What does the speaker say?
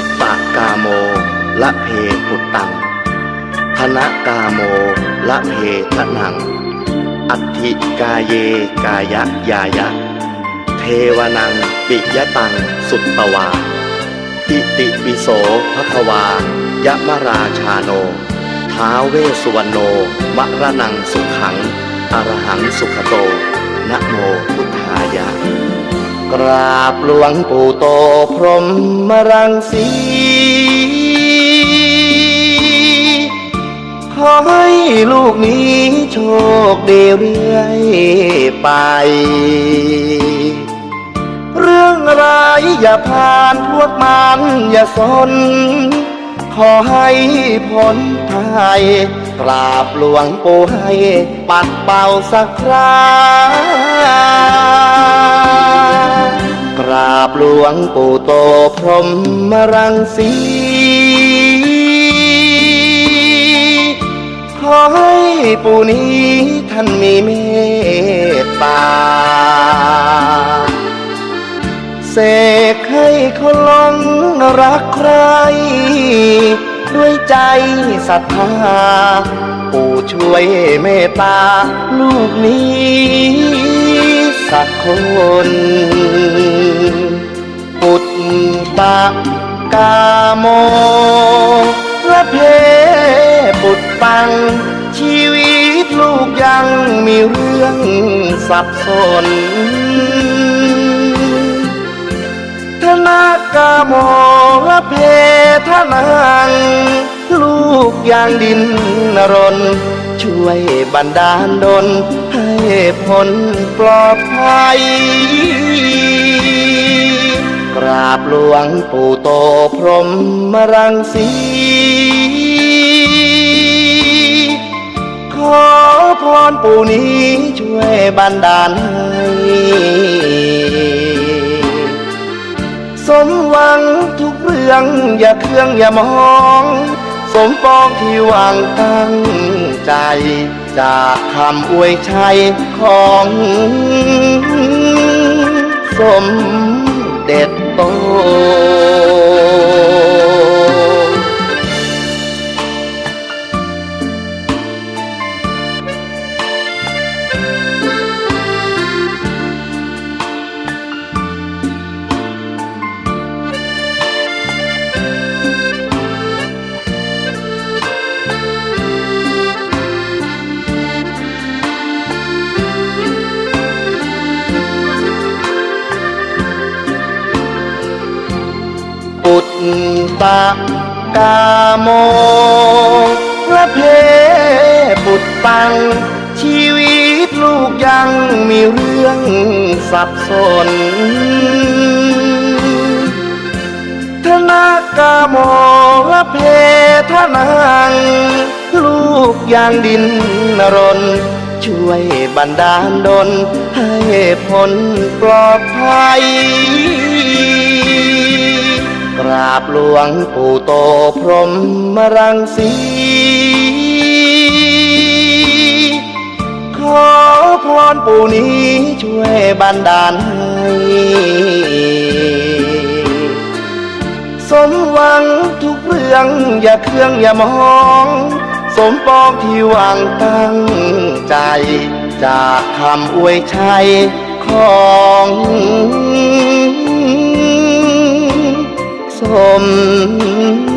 ปุตตะกาโม ละเพปุตตังธนกาโม ละเพทนัง อัตถิกาเยกายะยายะ เทวนังปิยตังสุตตวาอิติปิโสภควายะมราชาโน ท้าวเวสุวรรณโนมะระนังสุขัง อรหังสุขโตนะโมพุทธายะ กราบหลวงปู่โตพรหมรังสี ขอให้ลูกนี้โชคดีเรื่อยไป เรื่องร้ายอย่าผ่านพวกมันอย่าสน ขอให้พ้นภัยกราบหลวงปู่ให้ปัดเป่าสักครา ราบหลวงปู่โตพรหมรังสีขอให้ปู่นี้ท่านมีเมตตาเสกให้คนลงรักใคร ด้วยใจศรัทธาปู่ช่วยเมตตาลูกนี้ สักคนปุตตะกาโม และเพปุตปัง ชีวิตลูกยังมีเรื่องสับสนธนากาโม กอย่างดินนรน ช่วยบันดาลดลให้พ้นปลอดภัย กราบหลวงปู่โตพรหมรังสีขอพรปู่นี้ช่วยบันดาลให้สมหวังทุกเรื่องอย่าเครื่องอย่ามอง มปองที่วางตั้งใจ จากคำอวยชัยของ สมเด็จโต ตะกาโมและเพปุตตัง ชีวิตลูกยังมีเรื่องสับสน ธนากาโมและเพทนังลูกย่างดินนรน ช่วยบันดาลดลให้พ้นปลอดภัย ราบหลวงปู่โตพรหมรังสี ขอพรปู่นี้ช่วยบันดาลให้สมหวังทุกเรื่องอย่าเครื่องอย่ามอง สมปองที่วางตั้งใจ จากคำอวยชัยของ ผม